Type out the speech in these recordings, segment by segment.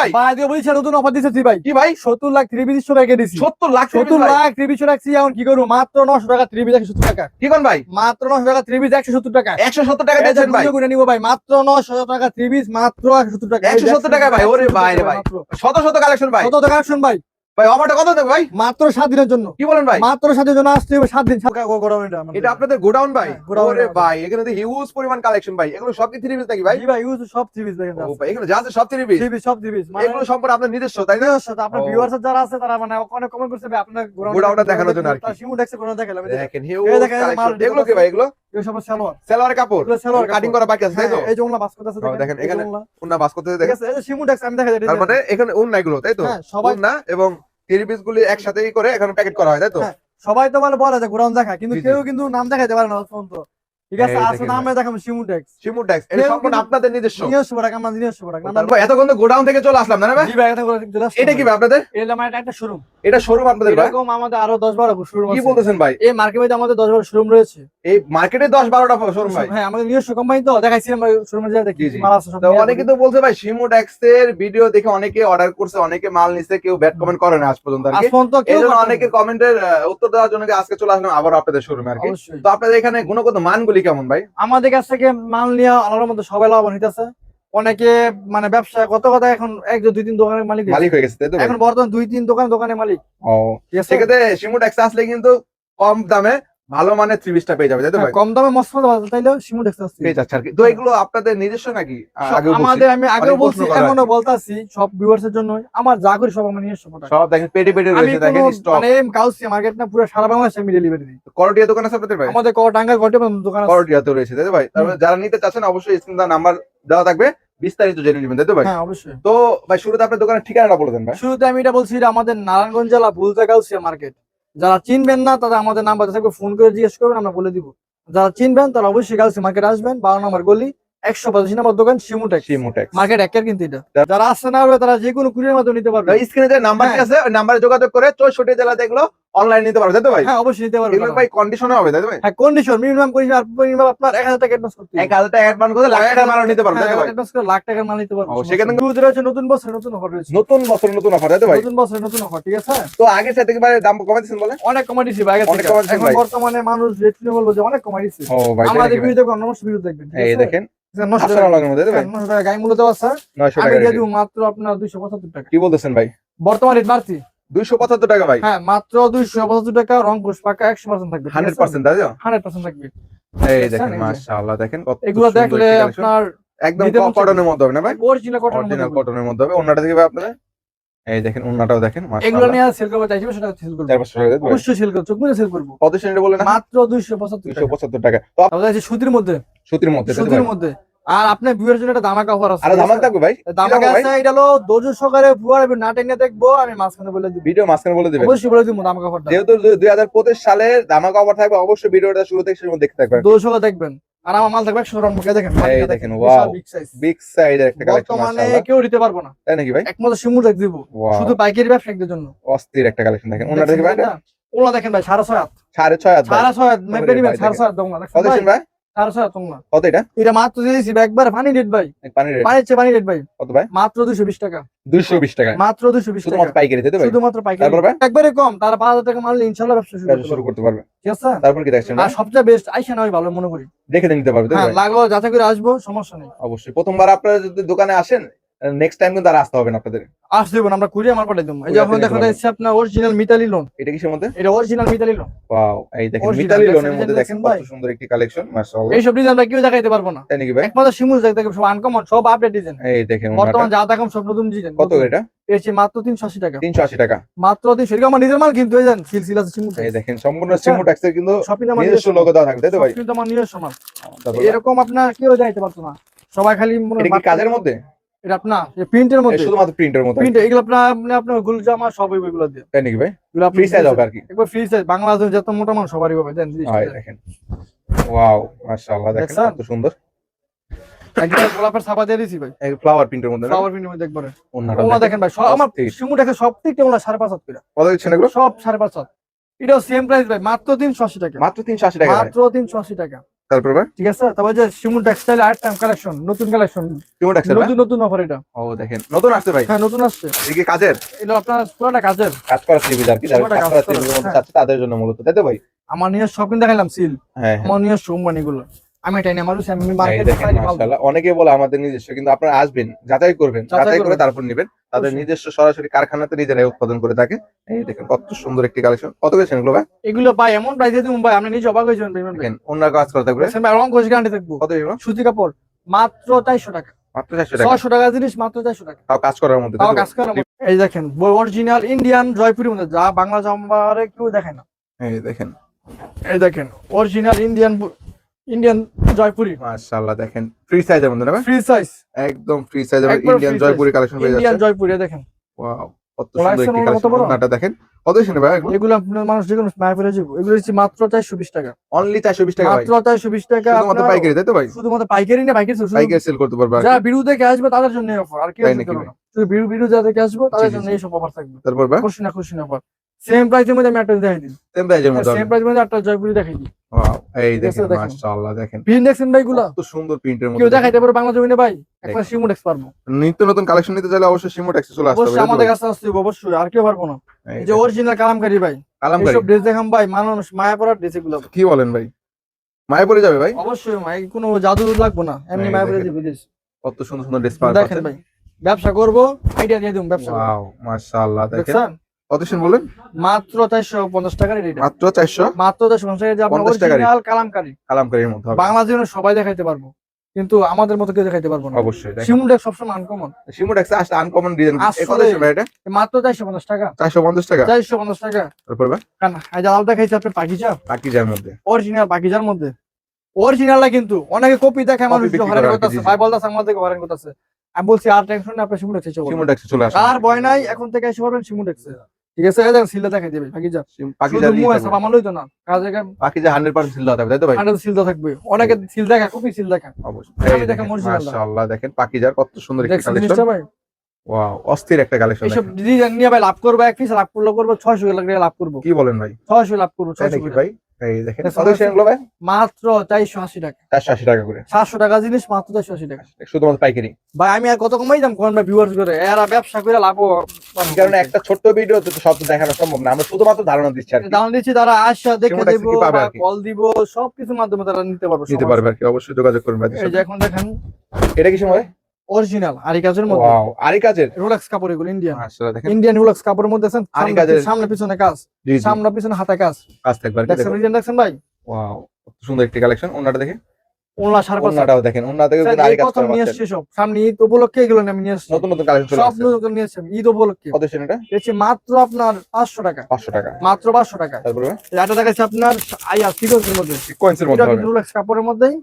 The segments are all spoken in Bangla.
ভাই? ভাই দিয়ে বলছি নতুন অফার দিতেছি ভাই। কি ভাই? সত্তর লাখ থ্রি পিস টাকা দিছি। সত্তর লাখ সত্তর ভাই। লাখ থ্রি টাকা রাখছি এখন কি করব? মাত্র নশো টাকা থ্রি পিস একশো সত্তর টাকা। কি কোন ভাই? মাত্র নশো টাকা থ্রি পিস একশো সত্তর টাকা। একশো সত্তর টাকা দিয়েছেন ভাই। করে নিবো ভাই। মাত্র নশো টাকা থ্রি পিস মাত্র একশো সত্তর টাকা। 170 টাকা ভাই, ওরে ভাই রে ভাই। শত শত কালেকশন ভাই। টাকা ভাই। ভাই অফারটা কত দেবে ভাই? মাত্র সাত দিনের জন্য। কি বলেন ভাই? মাত্র সাত দিনের জন্য আসতে হবে সাত দিন সাত এটা আপনাদের গোডাউন ভাই? হ্যাঁ, godown ওরে ভাই। এখানে তো হিউজ পরিমাণ কালেকশন ভাই। এগুলো সব কি থ্রি পিস নাকি ভাই? জি ভাই ইউজ সব থ্রি পিস দেখেন ও ভাই এগুলো যা আছে সব থ্রি পিস থ্রি পিস সব থ্রি পিস মানে এগুলো সম্পূর্ণ আপনার নিজস্ব তাই না? সাথে আপনার ভিউয়ার্স যারা আছে তারা মানে অনেক কমেন্ট করছে ভাই আপনার গোডাউনটা দেখানোর জন্য আর কি। শিমু দেখছে কোন দেখালাম দেখেন হিউজ এগুলো কি ভাই এগুলো? সেলোয়ার। কাপড়? এগুলো কাটিং করা বাকি আছে তাই তো? হ্যাঁ, এই যে ওগুলা বাস করতেছে দেখেন, এখানে উন্না বাস করতে ঠিক দেখেন। এই যে শিমু দেখছে আমি দেখা যায় তার মানে এখানে উন্না এগুলো তাই তো? হ্যাঁ সবাই উন্না এবং থ্রি পিস গুলি একসাথেই করে এখানে প্যাকেট করা হয় তাই তো? হ্যাঁ, সবাই তো মানে বলে যে গোডাউন দেখা কিন্তু। কেউ কিন্তু নাম দেখাইতে পারে না পর্যন্ত ঠিক আছে নামে এটা সম্পূর্ণ আপনাদের নিজস্ব। নিজস্ব প্রোডাক্ট আমার নিজস্ব প্রোডাক্ট তারপর এতক্ষণ তো গোডাউন থেকে চলে আসলাম না না ভাই? জি ভাই এটা চলে আসছে এটা কি ভাই আপনাদের? এটা আমার একটা শোরুম এটা শোরুম আপনাদের ভাই? এরকম আমাদের আরও 10 12 শোরুম কি বলতেছেন ভাই? এই মার্কেটে আমাদের 10 12 শোরুম রয়েছে। এই মার্কেটে দশ বারোটা শোরুম ভাই। হ্যাঁ আমাদের নিজস্ব কোম্পানি তো দেখাইছিলাম শোরুমে যা দেখি অনেকে। তো বলছে ভাই শিমু ট্যাক্স এর ভিডিও দেখে অনেকে অর্ডার করছে অনেকে মাল নিছে কেউ ব্যাড কমেন্ট করে না আজ পর্যন্ত আর এই জন্য অনেকে কমেন্টের উত্তর দেওয়ার জন্য আজকে চলে আসলাম আবার আপনাদের শোরুমে আর কি। তো আপনাদের এখানে গুণগত মানগুলি কেমন ভাই? আমাদের কাছ থেকে মাল নিয়ে আলাদার মধ্যে সবাই লাভবান হইতেছে। অনেকে মানে ব্যবসা কত কথা এখন এক দুই তিন দোকানের মালিক মালিক হয়ে গেছে এখন বর্তমান দুই তিন দোকান দোকানের মালিক। ও সেক্ষেত্রে শিমু ট্যাক্স আসলে কিন্তু কম দামে ভালো মানের থ্রি পিসটা পেয়ে যাবে তাই হ্যাঁ, কম দামে মস্ত তাইলেও পেয়ে যাচ্ছে আর কি। তো এগুলো আপনাদের নিজস্ব নাকি। আমাদের আমি আগেও বলছি এখনও বলতাছি সব ভিউয়ার্স এর জন্য আমার যা করি সব আমার নিজস্ব প্রোডাক্ট সব দেখেন পেটে পেটে রয়েছে দেখেন স্টক মানে মার্কেট না পুরো সারা বাংলাদেশে আমি ডেলিভারি দিই। করটিয়া দোকান আছে আপনাদের ভাই? আমাদের ক টাঙ্গার গটে দোকান আছে। করটিয়াতে রয়েছে তাই ভাই? তারপরে যারা নিতে চাচ্ছেন অবশ্যই স্ক্রিন নাম্বার দেওয়া থাকবে বিস্তারিত জেনে নেবেন তাই তো ভাই? হ্যাঁ অবশ্যই। তো ভাই শুরুতে আপনার দোকানের ঠিকানাটা বলে দেন ভাই। শুরুতে আমি এটা বলছি আমাদের নারায়ণগঞ্জ জেলা বুলতা গাউসিয়া মার্কেট যারা চিনবেন না তারা আমাদের নাম্বার থাকবে ফোন করে জিজ্ঞেস করবেন আমরা বলে দিব। যারা চিনবেন তারা অবশ্যই গাউসিয়া মার্কেট আসবেন বারো নম্বর গলি একশো পঁচাশি নম্বর দোকান শিমুটেক শিমুটেক মার্কেট একের কিন্তু এটা। যারা আসছে না পারবে তারা যে কোনো কুরিয়ার মাধ্যমে নিতে পারবে। স্ক্রিনে নাম্বার হ্যাঁ। আছে ওই নাম্বারে যোগাযোগ করে তো চৌষট্টি জেলা দেখল অনলাইন নিতে পারবে তাই তো ভাই? হ্যাঁ অবশ্যই নিতে পারবে এগুলো কন্ডিশনে হবে তাই তো ভাই? হ্যাঁ কন্ডিশন মিনিমাম কন্ডিশন আপনার 1000 টাকা অ্যাডভান্স করতে 1000 টাকা অ্যাডভান্স করতে লাখ নিতে পারবে তাই তো হ্যাঁ, ভাই? অ্যাডভান্স করে লাখ টাকা নিতে পারবে সেখানে নতুন বছর নতুন অফার রয়েছে। নতুন বছর নতুন অফার তাই তো ভাই? নতুন বছর নতুন অফার ঠিক আছে? তো আগে সাথে কি দাম কমাই দিছেন বলে অনেক কমে দিছি ভাই আগে অনেক দিছি ভাই। বর্তমানে মানুষ রেট বলব যে অনেক কমে দিছি। ও ভাই আমাদের ভিডিও দেখুন নমস্কার ভিডিও দেখবেন এই দেখেন আচ্ছা, বর্তমান রেট বাড়ছে 275 টাকা ভাই। হ্যাঁ মাত্র 275 টাকা রংকুশ পাকা 100% থাকবে 100% তাই তো? 100% থাকবে। এই দেখেন মাশাআল্লাহ দেখেন কত এগুলো দেখলে আপনার একদম কটনের মতো হবে না ভাই? অরিজিনাল কটনের মতো অরিজিনাল কটনের মতো হবে। ওন্নাটা দেখবে আপনারা এই দেখেন ওন্নাটাও দেখেন এগুলো নিয়ে সেল করব চাইছি সেটা সেল করব। 4 টাকা দেব অবশ্যই সেল করব চোখ সেল করব। কত বলেন মাত্র 275 275 টাকা। তো আপনারা সুতির মধ্যে। সুতির মধ্যে সুতির মধ্যে। আর আপনার বিয়ের জন্য একটা দামাকা অফার আছে আরও ধামাক থাকবে ভাই? ভাই? আছে এটা হলো দোজ সহকারে পুয়ার না টেনে দেখব আমি মাঝখানে বলে দিব। ভিডিও মাঝখানে বলে দিবেন। অবশ্যই বলে দিব দামাকা অফারটা যেহেতু দুই হাজার পঁচিশ সালে ধামাক অফার থাকবে অবশ্যই ভিডিওটা শুরু থেকে শেষ পর্যন্ত দেখতে থাকবেন। দোজ সহকারে দেখবেন। আর আমার মাল থাকবে একশো রং মুখে দেখেন এই দেখেন, wow. বিগ সাইজ একটা কালেকশন বর্তমানে কেউ দিতে পারব না। তাই নাকি ভাই? একমাত্র শিমুর দেখ দিব। শুধু পাইকারি ব্যবসায়ীদের জন্য। অস্থির একটা কালেকশন দেখেন ওনাটা দেখি ভাই? ওগুলো দেখেন ভাই সাড়ে ছয় হাত। সাড়ে ছয় হাত ভাই। সাড়ে ছয় হাত মেপে ওরে নিবেন ভাই সাড়ে দেখেন। ছয় হাত দোংলা দেখছেন কত ভাই? কত এটা? এটা মাত্র দিয়েছি একবার পানি রেট ভাই। পানি রেট পানির চেয়ে পানি রেট ভাই। কত ভাই? মাত্র দুশো বিশ টাকা। বিশ টাকা। মাত্র দুশো বিশ টাকা। পাইকারি শুধুমাত্র পাইকারি। একবারে কম তারা পাঁচ হাজার টাকা মারলে ইনশাল্লাহ ব্যবসা শুরু করতে পারবে। ঠিক আছে? তারপর কি দেখছেন? আর সবচেয়ে বেস্ট আইসা নয় ভালো মনে করি। দেখে নিতে পারবে হ্যাঁ? লাগল যাতে করে আসব সমস্যা নেই। অবশ্যই। প্রথমবার আপনারা যদি দোকানে আসেন নেক্সট টাইম কিন্তু আর আসতে হবে না আপনাদের। আস দেবো না, আমরা কুড়িয়ে মাল পাঠাই দেবো। এই কুরিয়ার থেকে দেখা যাচ্ছে আপনার অরিজিনাল মিতালি লোন এটা কিসের মধ্যে? এটা অরিজিনাল মিতালি লোন ওয়াও এই দেখেন মিতালি লোনের মধ্যে দেখেন কত? সুন্দর একটি কালেকশন মাশাআল্লাহ। এইসব ডিজাইন আমরা কেউ দেখাইতে পারব না? তাই নাকি ভাই? একমাত্র শিমুজ দেখতে সব আনকমন সব আপডেট ডিজাইন এই দেখেন বর্তমান যা দেখাম সব নতুন ডিজাইন কত এটা? এসে মাত্র তিনশো আশি টাকা। তিনশো আশি টাকা। মাত্র তিনশো এরকম আমার নিজের মাল কিন্তু এই সিলসিল আছে এই দেখেন সম্পূর্ণ দেখছেন? সিমু ট্যাক্সের কিন্তু নিজস্ব লোক দেওয়া থাকবে তাই তো ভাই? কিন্তু আমার নিজস্ব মাল। এরকম আপনার কেউ যাইতে পারতো না। সবাই খালি কাজের মধ্যে? এটা আপনার প্রিন্টের মধ্যে? শুধুমাত্র প্রিন্টের মধ্যে। প্রিন্ট এগুলো আপনার আপনার গুল জামা সব এগুলো দিয়ে তাই নাকি ভাই। এগুলো ফ্রি সাইজ হবে আর কি। একবার ফ্রি সাইজ বাংলাদেশের যত মোটা মানুষ সবারই পাবে দেন দেখেন। ওয়াও মাশাআল্লাহ দেখেন কত সুন্দর। একবার গোলাপের ছাপা দিয়ে দিছি ভাই। এই ফ্লাওয়ার প্রিন্টের মধ্যে ফ্লাওয়ার প্রিন্টের মধ্যে একবারে। ওনাটা দেখেন। ভাই সব আমার। সব থেকে ওগুলো সাড়ে পাঁচ হাত করে। কত দিচ্ছেন এগুলো? সব সাড়ে পাঁচ হাত। এটাও সেম প্রাইস ভাই মাত্র তিনশো আশি টাকা। মাত্র তিনশো আশি টাকা ভাই। মাত্র তিনশো আশি টাকা। তারপর ঠিক আছে তারপর যে Shimul textile art time collection নতুন কালেকশন টিমো টেক্সটাইল নতুন নতুন অফার এটা। ও দেখেন। নতুন আসছে ভাই? হ্যাঁ নতুন আসছে। এদিকে কাজের? এটা আপনার পুরোটা কাজের। কাজ করা আর কি যারা কাজ করা হ্যাঁ। তাদের জন্য মূলত তাই তো ভাই? আমার নিজের শপিং দেখাইলাম সিল হ্যাঁ হ্যাঁ। আমার নিজের সোমগুলো। আমি এটাই নিয়ে আমার আমি মার্কেটে দেখেন মাশাআল্লাহ অনেকে বলে আমাদের নিজস্ব কিন্তু আপনারা আসবেন যাচাই করবেন যাচাই করে তারপর নেবেন। তাদের নিজস্ব সরাসরি কারখানাতে নিজেরাই উৎপাদন করে থাকে। এই দেখেন কত সুন্দর একটি কালেকশন কত গেছেন এগুলো ভাই? এগুলো ভাই এমন প্রাইস দিবেন ভাই আপনি নিজে অবাক হয়ে যাবেন দেখেন অন্য কাজ করা থাকবে। ভাই রং কোচ গ্যারান্টি থাকব। কত এগুলো? সুতি কাপড় মাত্র চারশো টাকা। মাত্র চারশো টাকা। ছয়শো টাকা জিনিস মাত্র চারশো টাকা। তাও কাজ করার মধ্যে তাও? কাজ করা এই দেখেন অরিজিনাল ইন্ডিয়ান জয়পুরের মধ্যে যা বাংলা জাম্বারে কেউ দেখে না। এই দেখেন। এই দেখেন অরিজিনাল ইন্ডিয়ান ইন্ডিয়ান জয়পুরি মাশাআল্লাহ দেখেন ফ্রি সাইজের মধ্যে না ফ্রি সাইজ একদম ফ্রি সাইজের ইন্ডিয়ান জয়পুরি কালেকশন পেয়ে ইন্ডিয়ান জয়পুরি দেখেন। ওয়াও কত সুন্দর একটি কালেকশন বড়? দেখেন। কত গেছেন ভাই এগুলো? এগুলো আপনার মানুষ যে কোনো স্মাই ফেলে এগুলো হচ্ছে মাত্র চারশো বিশ টাকা। অনলি 420 টাকা মাত্র চারশো বিশ টাকা শুধুমাত্র পাইকারি তাই তো ভাই? শুধুমাত্র পাইকারি না পাইকারি শুধু পাইকারি সেল করতে পারবে। বিরু থেকে আসবে তাদের জন্য অফার আর কেউ তাই আসবে নাকি শুধু বিরু বিরু যারা থেকে আসবে তাদের জন্য অফার থাকবে। তারপর ভাই? খুশি না খুশি না অফার সেম প্রাইসের মধ্যে আমি একটা দেখাই দিই। সেম প্রাইজের মধ্যে সেম প্রাইসের মধ্যে একটা জয়পুরি দেখাই দিই। ওয়াও এই দেখেন দেখেন। মাশাআল্লাহ দেখেন। প্রিন্ট দেখছেন ভাই গুলা কত সুন্দর প্রিন্টের কেউ দেখাইতে বাংলা জমিনে ভাই? পারব। নিত্য নতুন কালেকশন নিতে চাইলে অবশ্যই সিমো ট্যাক্সি চলে আসতে হবে অবশ্যই আমাদের কাছে আসতে হবে অবশ্যই। আর কেউ পারব না। এই যে অরিজিনাল কালামকারী ভাই। কালামকারী। ড্রেস দেখাম ভাই মানুষ মায়া ড্রেস এগুলো। কি বলেন ভাই? মায়ে যাবে ভাই? অবশ্যই ভাই কোনো জাদু লাগবো না। এমনি মায়া ড্রেস কত সুন্দর সুন্দর ড্রেস পাওয়া দেখেন ভাই ব্যবসা করব আইডিয়া দিয়ে ব্যবসা ওয়াও মাশাআল্লাহ দেখেন। কত বলেন? মাত্র চারশো পঞ্চাশ টাকার মাত্র 400 মাত্র চারশো পঞ্চাশ টাকা যে আপনার 50 টাকারই। অরিজিনাল কালামকারী। কালামকারীর মধ্যে হবে। বাংলা জীবনে সবাই দেখাইতে পারব। কিন্তু আমাদের মতো কেউ দেখাইতে পারব না। অবশ্যই শিমুলটা সবসময় আনকমন সিমো ট্যাক্সি আসলে আনকমন ডিজাইন এটা? মাত্র চারশো পঞ্চাশ টাকা। 450 টাকা? চারশো পঞ্চাশ টাকা। তারপর কারণ এই দেখাইছে আপনার পাখিচা বাকি যার মধ্যে। অরিজিনাল পাখিজার মধ্যে। অরিজিনালটা কিন্তু অনেকে কপি দেখে মানুষ হরানি করতেছে। ভাই বলতেছে আমাদের হরানি করতেছে। আমি বলছি আর টেনশন আপনি শিমুল দেখতে সিমো ট্যাক্সি চলে আসে আর ভয় নাই এখন থেকে এসে পারবেন দেখছে ঠিক আছে? এই দেখেন দেখাই দেবে পাখিজা বাকি শুধু যার আমার লইতো না। কাজে বাকি যা 100% সিল দেওয়া থাকবে তাই তো ভাই? থাকবে। অনেকে সিল দেখা খুবই সিল দেখা। অবশ্যই। আমি দেখেন। মাশাআল্লাহ পাকিজার কত সুন্দর একটি কালেকশন ভাই? ওয়াও অস্থির একটা কালেকশন এইসব ডিজাইন নিয়ে ভাই লাভ করব এক পিস লাভ করলে করব ছয়শো টাকা লাভ করব। কি বলেন ভাই? ছয়শো লাভ করব তাই ছয়শো নাকি ভাই? এই দেখেন মাত্র আশি টাকা। 480 টাকা করে। সাতশো টাকা জিনিস মাত্র চারশো আশি টাকা। শুধুমাত্র পাইকারি। ভাই আমি আর কত কমাই দাম কোন ভাই ভিউয়ার্স করে? এরা ব্যবসা করে লাভ কারণে একটা ছোট্ট ভিডিও তো সব দেখানো সম্ভব না। আমরা শুধুমাত্র ধারণা দিচ্ছি আর দাম দিচ্ছি তারা দেখে দেবো। কল দিব সবকিছুর মাধ্যমে তারা নিতে পারবে নিতে পারবে আর কি অবশ্যই যোগাযোগ করবেন ভাই এই যে এখন দেখেন। এটা কি সময়? অরিজিনাল আরি কাজের মধ্যে। ওয়াও আরি কাজের রোলেক্স কাপড় এগুলো ইন্ডিয়ান মাশাআল্লাহ দেখেন। ইন্ডিয়ান রোলেক্স কাপড়ের মধ্যে আছেন আরি সামনে- কাজের- সামনে পিছনে কাজ। সামনে পিছনে হাতে কাজ। কাজ দেখছেন দেখুন ডিজাইন দেখছেন ভাই? ওয়াও কত সুন্দর একটি কালেকশন ওনাটা দেখে সাড়ে পাঁচ ওনাটাও দেখেন ওনা থেকে আরি কাজ করা নিয়ে পাচ্ছেন। সব। সামনে ঈদ উপলক্ষে এগুলো আমি নিয়ে এসছি। নতুন নতুন কালেকশন চলে সব নতুন নিয়ে এসছি ঈদ উপলক্ষে। কত সেন এটা? এসেছি মাত্র আপনার পাঁচশো টাকা। 500 টাকা। মাত্র পাঁচশো টাকা। তারপরে? এটা দেখাচ্ছি আপনার আইয়া সিকোয়েন্সের মধ্যে। সিকোয়েন্সের মধ্যে রোলেক্স কাপড়ের মধ্যেই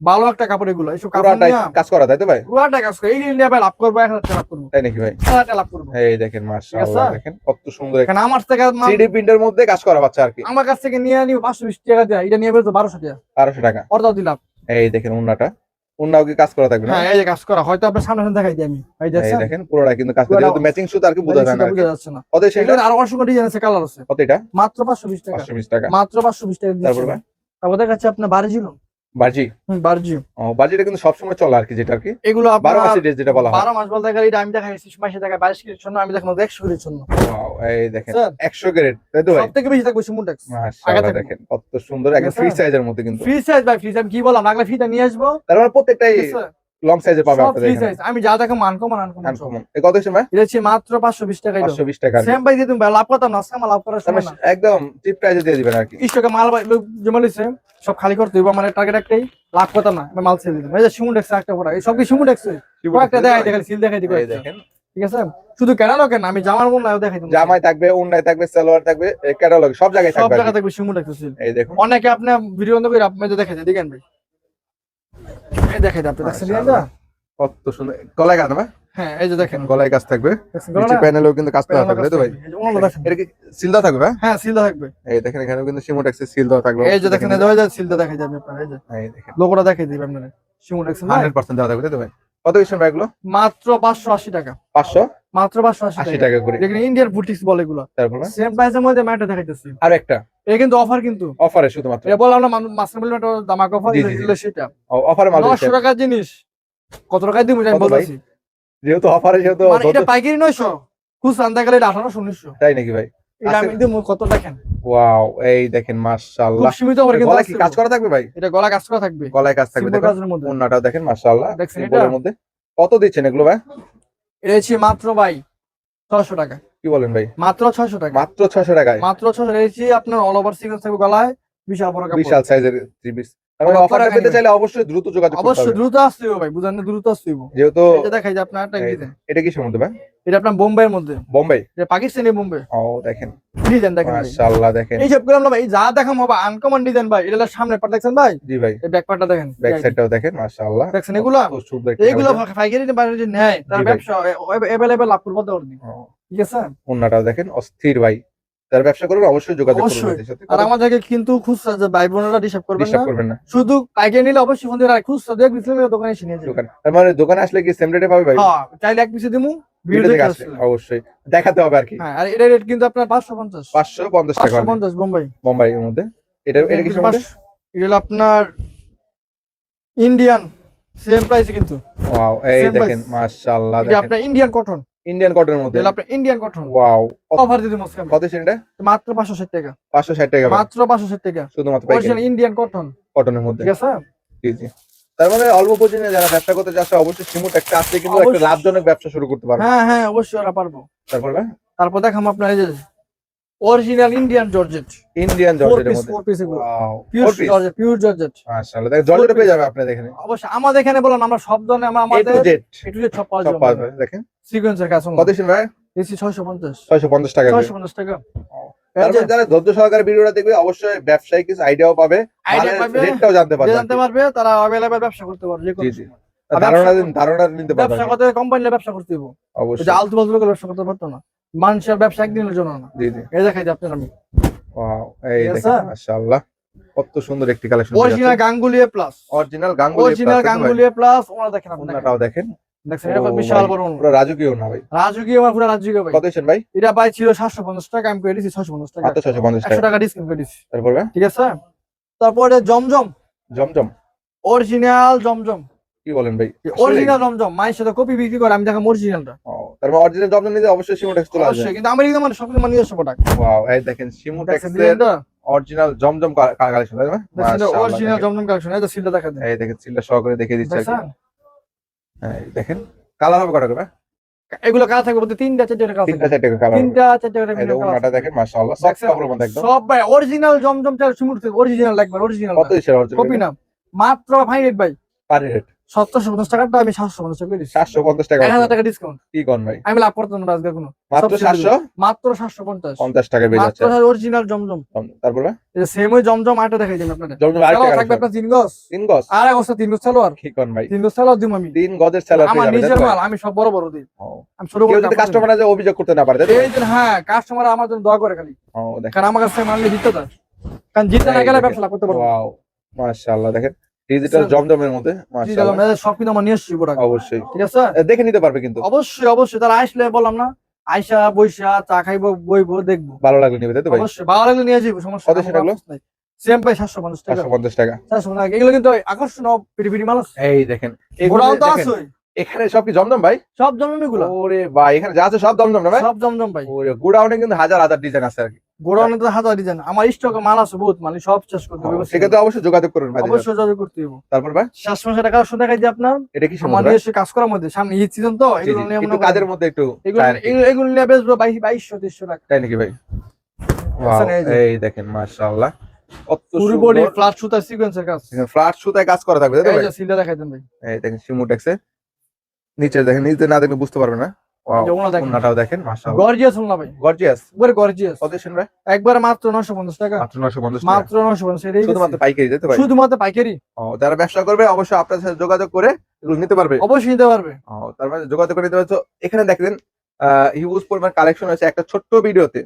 ভালো একটা কাপড় এগুলো। এইসব কাপড় কাজ করা তাই তো ভাই? পুরাটা কাজ করে। এই ইন্ডিয়া ভাই লাভ করব এক হাজার লাভ করব। তাই নাকি ভাই? লাভ করব। এই দেখেন মাশাআল্লাহ দেখেন কত সুন্দর এখানে আমার থেকে মা- 3D প্রিন্টের মধ্যে কাজ করা বাচ্চা আর কি। আমার কাছ থেকে নিয়ে নিও পাঁচশো বিশ টাকা দেয়। এটা নিয়ে বেরোতো বারোশো টাকা। 1200 টাকা। অর্ডার দিলাম। এই দেখেন উন্নাটা। ওন্নাও কি কাজ করা থাকবে না? হ্যাঁ এই যে কাজ করা। হয়তো আপনার সামনে সামনে দেখাই দিই আমি। এই দেখেন পুরোটা কিন্তু কাজ করে যেহেতু ম্যাচিং সুতা আর কি বোঝা যায় না বোঝা যাচ্ছে না। কত সেটা? আরও অসংখ্য ডিজাইন আছে কালার আছে। কত এটা? মাত্র পাঁচশো বিশ টাকা। 520 টাকা। মাত্র পাঁচশো বিশ টাকা তারপর ভাই? তারপর দেখাচ্ছে আপনার বারজি বাজি বারজি ও কিন্তু সবসময় চলে আর কি যেটা আর কি। এগুলো বারো আপনার মাসের ড্রেস যেটা বলা হয়। বারো মাস বলতে গেলে আমি মাসে বাইশ কেজির জন্য আমি একশো কেজির জন্য। এই দেখেন স্যার। 100 গ্রেড তাই তো ভাই? সব থেকে বেশি থাকবে সিমুটেক্স মাশাআল্লাহ দেখেন কত সুন্দর একদম ঠিক ফ্রি সাইজের মধ্যে কিন্তু। ফ্রি সাইজ ভাই ফ্রি আমি কি বললাম ফিটা নিয়ে আসব? তারপর মানে প্রত্যেকটাই? লং সাইজে পাবে আপনাদের এখানে। আমি যা দেখো আনকমন আনকমন সব। আনকমন এই কত সময় এটা হচ্ছে মাত্র পাঁচশো বিশ টাকা 520 টাকা। সেম ভাই দিয়ে তুমি ভাই লাভ করতাম না লাভ করার সময় মানে না। একদম চিপ প্রাইসে দিয়ে দিবেন আর কি। তিরিশ মাল ভাই জমা লিছে সব খালি করতে হইব আমার টার্গেট একটাই লাভ করতাম না আমি মাল ছেড়ে দিতাম এই যে একটা পড়া এই সব কি দেখাই দেখাই সিল দেখাই দিই এই দেখেন। ঠিক আছে? শুধু কেন কেন আমি জামার মন নাই দেখাই জামাই থাকবে ওন্নায় থাকবে সালোয়ার থাকবে ক্যাটালগ সব জায়গায় সব থাকবে আর জায়গা কি। থাকবে এই দেখুন। অনেকে আপনি ভিডিও বন্ধ করে আপনি দেখে যায় দেখেন ভাই। এই আপনি দেখছেন মাশাআল্লাহ। কত সুন্দর। গলায় কাজ ভাই? হ্যাঁ এই যে দেখেন। গলায় কাজ থাকবে। নিচে প্যানেলেও কিন্তু কাজ করা থাকবে তো ভাই? এই যে ওনাগুলো দেখেন। এটা কি সিলদা থাকবে হ্যাঁ সিল থাকবে। এই দেখেন এখানেও কিন্তু সিমোটেক্সের সিল দেওয়া থাকবে। এই যে দেখেন এই যে যাবে আপনার এই যে। এই দেখেন। লোগোটা দেখাই দিবে আপনার। সিমুটেক্স 100% দেওয়া থাকবে তো ভাই? কত মাত্র পাঁচশো আশি টাকা। 500 মাত্র আশি টাকা। টাকা করে। যেখানে ইন্ডিয়ান বুটিক্স বলে এগুলো। তারপর? সেম প্রাইসের মধ্যে ম্যাটটা দেখাইতেছি। আর একটা? এটা কিন্তু অফার কিন্তু। অফারে শুধুমাত্র? এটা বললাম না মাস্টার বলে একটা দামাক অফার জি। সেটা। অফারে মাল নশো দিচ্ছেন। টাকার জিনিস। কত টাকায় দিব আমি বলতেছি? যেহেতু অফারে যেহেতু মানে এটা পাইকারি নয়শো। খুচরা আনতে গেলে এটা আঠারোশো উনিশশো। তাই নাকি ভাই? এটা আমি। দিব কত দেখেন। ওয়াও এই দেখেন খুব মাশাআল্লাহ সীমিত করে কিন্তু গলায় কি কাজ করা থাকবে ভাই? এটা গলা কাজ করা থাকবে। গলায় কাজ থাকবে দেখুন। ওন্নাটাও দেখেন মাশাআল্লাহ। দেখছেন এটা? সিম্পলের মধ্যে। কত দিচ্ছেন এগুলো ভাই? এটা হচ্ছে মাত্র ভাই ছশো টাকা। কি বলেন ভাই? মাত্র ছয়শো টাকা। মাত্র 600 টাকায়? মাত্র ছশো টাকা। হচ্ছে আপনার অল ওভার সিকোয়েন্স থাকবে গলায় বিশাল বড় বিশাল সাইজের থ্রি পিস তার মানে অফার পেতে চাইলে অবশ্যই দ্রুত যোগাযোগ অবশ্যই দ্রুত আসতে হবে ভাই বুঝান না, দ্রুত আসতে হবে যেহেতু এটা দেখাই যে আপনার এটা কি সম্বন্ধে ভাই? এটা আপনার বোম্বাইয়ের মধ্যে। বোম্বাই? এটা পাকিস্তানি বোম্বে ও দেখেন। ডিজাইন দেখেন মাশাআল্লাহ দেখেন। এই সব ভাই যা দেখাম হবে আনকমন ডিজাইন ভাই। এটা সামনে দেখছেন ভাই? জি ভাই। এই ব্যাক পাটটা দেখেন। ব্যাক সাইডটাও দেখেন মাশাআল্লাহ। দেখছেন এগুলো? বাইরে যে নেয় তার ব্যবসা অ্যাভেলেবেল লাভ করব দৌড় ঠিক আছে? ওন্নাটাও দেখেন অস্থির ভাই। যারা ব্যবসা করবেন অবশ্যই যোগাযোগ করবেন আর আমাদেরকে কিন্তু খুচরা যে ভাই বোনেরা ডিস্টার্ব করবেন না করবেন না। শুধু পাইকারি নিলে অবশ্যই ফোন দিয়ে খুচরা দিয়ে বিক্রি করে দোকানে এসে নিয়ে যাবে। দোকান তার মানে দোকানে আসলে কি সেম রেটে পাবে ভাই? হ্যাঁ চাইলে এক পিসে দিমু অবশ্যই। দেখাতে হবে আর কি। হ্যাঁ আর এটা রেট কিন্তু আপনার পাঁচশো পঞ্চাশ। পাঁচশো পঞ্চাশ টাকা। পাঁচশো পঞ্চাশ বোম্বাই। বোম্বাই এর মধ্যে। এটা এটা কি সম্বন্ধে? এটা আপনার ইন্ডিয়ান সেম প্রাইসে কিন্তু। ওয়াও এই দেখেন. মাশাআল্লাহ এটা আপনার ইন্ডিয়ান কটন ইন্ডিয়ান কটনের মধ্যে? আপনি ইন্ডিয়ান কটন ওয়াও অফার দিতে মুসকান কত সেটা মাত্র পাঁচশো ষাট টাকা। পাঁচশো ষাট টাকা মাত্র পাঁচশো ষাট টাকা। শুধুমাত্র অরিজিনাল ইন্ডিয়ান কটন কটনের মধ্যে। ঠিক আছে? জি জি। তার মানে অল্প পুঁজি নিয়ে যারা ব্যবসা করতে চাচ্ছে অবশ্যই সিমুট একটা আছে কিন্তু একটা লাভজনক ব্যবসা শুরু করতে পারবে হ্যাঁ হ্যাঁ অবশ্যই আমরা পারব। তারপর? তারপর দেখাম আপনার এই যে original Indian georgette Indian four জর্জেটের মধ্যে। ফোর পিস এগুলো। পিওর জর্জেট পিওর জর্জেট মাশাআল্লাহ দেখেন জর্জেটে পেয়ে যাবে আপনি দেখেন। অবশ্যই আমাদের এখানে বলেন আমরা সব ধরনের আমরা আমাদের টু জেড একটু যে সব পাওয়া যাবে। দেখেন। সিকোয়েন্সের কাজ কত ছিল ভাই? এসি ছয়শো পঞ্চাশ। ছয়শো পঞ্চাশ টাকা করে। ছয়শো পঞ্চাশ টাকা। তারপরে যারা ধৈর্য সহকারে ভিডিওটা দেখবে অবশ্যই ব্যবসায়ী কিছু আইডিয়াও পাবে রেটটাও জানতে পারবে জানতে পারবে তারা অ্যাভেলেবেল ব্যবসা করতে পারবে যে কোনো ধারণা দিন ধারণা নিতে পারবে ব্যবসা করতে কোম্পানির ব্যবসা করতে হবে অবশ্যই। আলতু ব্যবসা করতে পারতো না। মানুষের ব্যবসা একদিনের জন্য না। জি জি। এই দেখাই যে আপনার আমি। ওয়াও এই দেখেন মাশাআল্লাহ। কত সুন্দর একটি কালেকশন অরিজিনাল গাঙ্গুলিয়ে প্লাস অরিজিনাল গাঙ্গুলি অরিজিনাল গাঙ্গুলিয়ে প্লাস দেখেন দেখেন। দেখছেন এটা বিশাল বড় পুরো রাজকীয় না ভাই। রাজকীয় আমার পুরো রাজকীয় ভাই। কত ভাই? এটা ভাই ছিল টাকা আমি করে ডিসকাউন্ট করে তারপর ঠিক আছে? তারপরে জমজম। জমজম। অরিজিনাল জমজম। কি বলেন ভাই? অরিজিনাল জমজম মায়ের সাথে কপি বিক্রি করে আমি দেখাম অরিজিনালটা ও, তার মানে অরিজিনাল জমজম নিতে অবশ্যই সিমোটেক্স তোলা আছে অবশ্যই কিন্তু আমার মানে মানে নিজস্ব প্রোডাক্ট ওয়াও এই দেখেন দেখছেন এর অরিজিনাল জমজম কালেকশন তাই না? অরিজিনাল জমজম কালেকশন এই তো সিলটা দেখা দেন। এই দেখেন সিলটা সহকারে দেখিয়ে দিচ্ছে হ্যাঁ, দেখেন কালার হবে কটা করে? এগুলো কাজ থাকবে বলতে তিনটা চারটে কাজ তিনটা চারটে কালার তিনটা চারটে করে এই ওনাটা দেখেন মাশাআল্লাহ সব? কাপড়ের মধ্যে একদম। সব ভাই অরিজিনাল জমজম চাল সুমুর থেকে অরিজিনাল লাগবে অরিজিনাল কত দিচ্ছেন অরিজিনাল কপি না মাত্র ফাইভ এইট ভাই। পার রেট সতেরোশো পঞ্চাশ টাকাটা আমি সাতশো পঞ্চাশ টাকা সাতশো পঞ্চাশ টাকা এক হাজার টাকা ডিসকাউন্ট কি কন ভাই? আমি লাভ করতাম না আজকে কোনো মাত্র সাতশো? মাত্র সাতশো পঞ্চাশ। পঞ্চাশ টাকা বেড়ে যাচ্ছে। অরিজিনাল জমজম। তারপরে সেম ওই জমজম আটা দেখাই দেবেন আপনাদের। জমজম সালোয়ার থাকবে আপনার তিন গজ। তিন গজ? আর এক অবস্থা তিন গজ সালোয়ার কি কন ভাই? তিন গজ সালোয়ার দিব আমি। তিন গজের স্যালারি আমার নিজের মাল আমি সব বড় বড় দিই। আমি ছোট বড় যদি কাস্টমার অভিযোগ করতে না পারে। এই যে হ্যাঁ কাস্টমার আমার জন্য দোয়া করে খালি। কারণ আমার কাছে মানলে জিততে কারণ জিততে না গেলে ব্যবসা লাভ করতে পারব। মাশাআল্লাহ দেখেন। ডিজিটাল. জমজমের মধ্যে মাশাআল্লাহ। সব কিন্তু আমার নিয়ে এসছি প্রোডাক্ট অবশ্যই। ঠিক আছে দেখে নিতে পারবে কিন্তু। অবশ্যই অবশ্যই। তারা আসলে বললাম না আইসা বইসা চা খাইবো বইবো দেখব। ভালো লাগলে নিবে তাই তো ভাই? অবশ্যই ভালো লাগলে নিয়ে যাব সমস্যা কত সেটা সেম টাকা। টাকা। এগুলো কিন্তু আকর্ষণীয় পিটি পিটি মাল এই দেখেন এগুলো গোড়াও তো আছে এখানে সব কি জমজম ভাই? সব জমজম এগুলো। ওরে ভাই এখানে যা আছে সব জমজম না ভাই? সব জমজম ভাই। ওরে গুড়াউনে কিন্তু হাজার হাজার ডিজাইন আছে আর কি। হাজার ডিজাইন। আমার স্টকে মাল আছে বহুত মানে সব শেষ করতে হবে সেক্ষেত্রে অবশ্যই যোগাযোগ ভাই অবশ্যই যোগাযোগ করতে হবে তারপর ভাই? শেষ মাসে টাকা শুনে দেখাই যে আপনার। এটা কি এসে কাজ করার মধ্যে সামনে ঈদ সিজন তো এগুলো নিয়ে কাজের মধ্যে একটু এগুলো চায় আর কি। এগুলো- এগুলো নিয়ে বেচবো বাইশ বাইশশো তেইশশো টাকা। তাই নাকি ভাই? আচ্ছা, এই দেখেন মাশাআল্লাহ। পুরো বডি ফ্ল্যাট সুতার সিকোয়েন্সের কাজ। ফ্ল্যাট সুতায় কাজ করা থাকবে তাই তো এই ভাই? যে সিলটা দেখাই দেন ভাই। এই দেখেন সিমুটেক্সে নিচে দেখেন নিচে না দেখলে বুঝতে পারবে না। ওয়াও যে ওনা ওনাটাও দেখেন মাশাআল্লাহ। গর্জিয়াস না ভাই। গর্জিয়াস একবারে গর্জিয়াস কত মাত্র নশো পঞ্চাশ টাকা। মাত্র 950 টাকা। মাত্র নশো পঞ্চাশ শুধুমাত্র পাইকারি দিতে শুধুমাত্র পাইকারি। ও যারা ব্যবসা করবে অবশ্যই আপনার সাথে যোগাযোগ করে এগুলো নিতে পারবে। অবশ্যই নিতে পারবে। ও তার মানে যোগাযোগ করে নিতে পারবে। এখানে দেখেন হিউজ পরিমাণ কালেকশন আছে একটা ছোট্ট ভিডিওতে।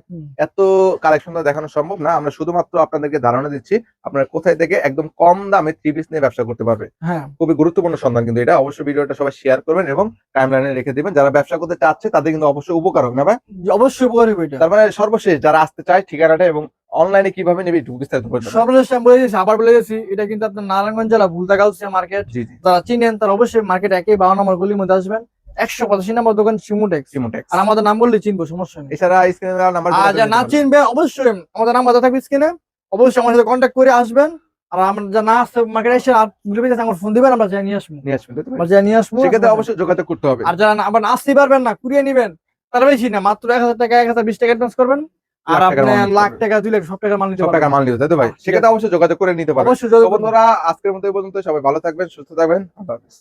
এত কালেকশন দেখানো সম্ভব না। আমরা শুধুমাত্র আপনাদেরকে ধারণা দিচ্ছি আপনারা কোথায় থেকে একদম কম দামে থ্রি পিস নিয়ে ব্যবসা করতে পারবে। হ্যাঁ। খুবই গুরুত্বপূর্ণ সন্ধান কিন্তু এটা। অবশ্যই ভিডিওটা সবাই শেয়ার করবেন এবং টাইমলাইনে রেখে দিবেন। যারা ব্যবসা করতে চাচ্ছে তাদের কিন্তু অবশ্যই উপকার হবে না ভাই? অবশ্যই উপকার হবে তার মানে সর্বশেষ যারা আসতে চায় ঠিকানাটা এবং অনলাইনে কীভাবে নেবে একটু বিস্তারিত বলে দেবেন। সর্বশেষ আমি বলে দিয়েছি আবার বলে দিয়েছি এটা কিন্তু আপনার নারায়ণগঞ্জ জেলা ভুলতা গাউসিয়া মার্কেট যারা চিনেন তারা অবশ্যই মার্কেট একই বারো নম্বর গলির মধ্যে আসবেন। একশো পঁচাশি নম্বর দোকান সিমুটেক্স সিমোটেক্স আর আমাদের নাম বললে চিনবো সমস্যা নেই। এছাড়া স্ক্রিনে নাম্বার আর যা না চিনবে অবশ্যই আমাদের নাম থাকবে স্ক্রিনে। অবশ্যই আমার সাথে কন্ট্যাক্ট করে আসবেন। আর আমরা যা না আসতে মার্কেটে এসে আর গ্রুপে যাচ্ছে আমার ফোন দিবেন আমরা যাই নিয়ে আসব। নিয়ে আসবেন তাই আমরা যাই নিয়ে আসব। সেক্ষেত্রে অবশ্যই যোগাযোগ করতে হবে। আর যারা আবার আসতে পারবেন না কুড়িয়ে নিবেন তারা বেশি না মাত্র এক হাজার টাকা এক হাজার বিশ টাকা অ্যাডভান্স করবেন। আর লাখ টাকার আপনি মাল নিতে লাখ টাকা দুই লাখ সব টাকার মাল নিতে সব টাকা পারবেন মাল নিতে তাই তো ভাই? সেক্ষেত্রে অবশ্যই যোগাযোগ করে নিতে পারবেন। অবশ্যই। বন্ধুরা আজকের মতো পর্যন্ত সবাই ভালো থাকবেন সুস্থ থাকবেন আল্লাহ হাফেজ।